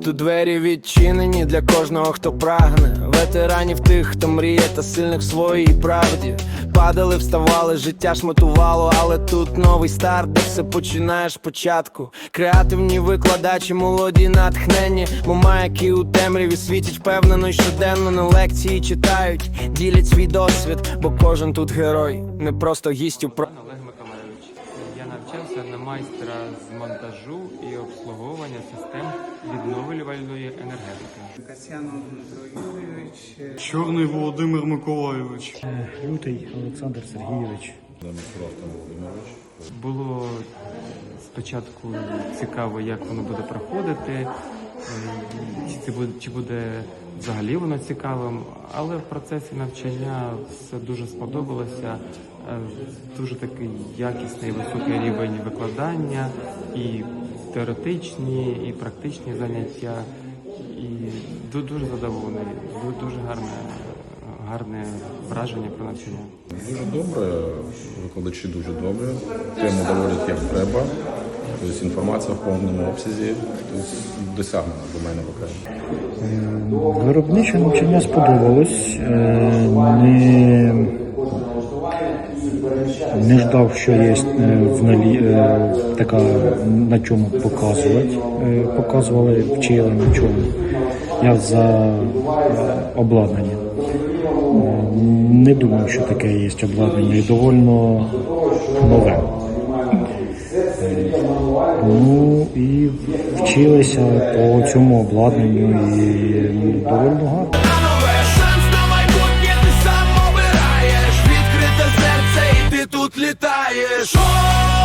Тут двері відчинені для кожного, хто прагне. Ветеранів тих, хто мріє та сильних в своїй правді. Падали, вставали, життя шмотувало, але тут новий старт, де все починаєш спочатку. Креативні викладачі, молоді, натхнені, маяки у темряві світять впевнено й щоденно на лекції читають, ділять свій досвід, бо кожен тут герой, не просто гість у про. Я навчався на майстра з монтажу і обслуговування систем відновлювальної енергетики. Касьянов Дмитро Юрійович, Чорний Володимир Миколайович. Лютий Олександр Сергійович. Було спочатку цікаво, як воно буде проходити, е, чи це буде, чи буде взагалі воно цікавим, але в процесі навчання все дуже сподобалося. Е, Дуже такий якісний високий рівень викладання, і теоретичні, і практичні заняття. І дуже задоволений, Ду- дуже гарне, гарне враження про навчання. Дуже добре, викладачі дуже добре, тему доводять як треба. Тобто інформація в повному обсязі, тобто досягнена до мене поки. Виробниче навчання сподобалось. Е, Не, не ждав, що є е, в налі е, така на чому показувати. Е, Показували, вчили на чому. Я за обладнання. Не думав, що таке є обладнання і довольно нове. Ну і вчилися по цьому обладнанню і довольно гарно. Тут